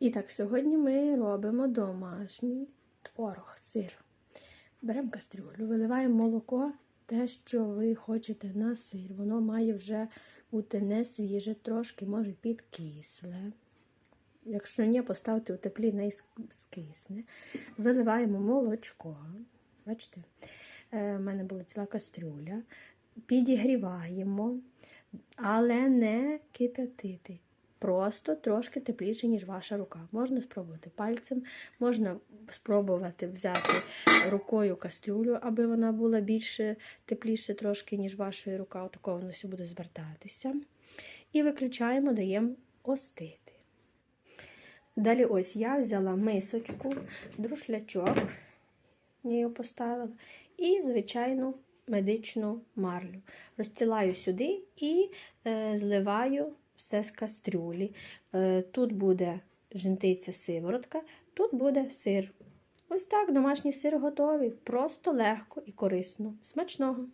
І так, сьогодні ми робимо домашній творог, сир. Беремо кастрюлю, виливаємо молоко, те, що ви хочете на сир. Воно має вже бути не свіже, трошки, може підкисле. Якщо ні, поставте у теплі, не скисне. Виливаємо молочко. Бачите, Е, в мене була ціла кастрюля. Підігріваємо, але не кип'ятити. Просто трошки тепліше, ніж ваша рука. Можна спробувати пальцем, можна спробувати взяти рукою кастрюлю, аби вона була більше тепліше трошки, ніж ваша рука. Отако воно все буде звертатися. І виключаємо, даємо остити. Далі ось я взяла мисочку, друшлячок, її поставила, і звичайну медичну марлю. Розстилаю сюди і е, зливаю все з кастрюлі. Е, тут буде жентиця сиворотка, тут буде сир. Ось так домашній сир готовий. Просто легко і корисно. Смачного!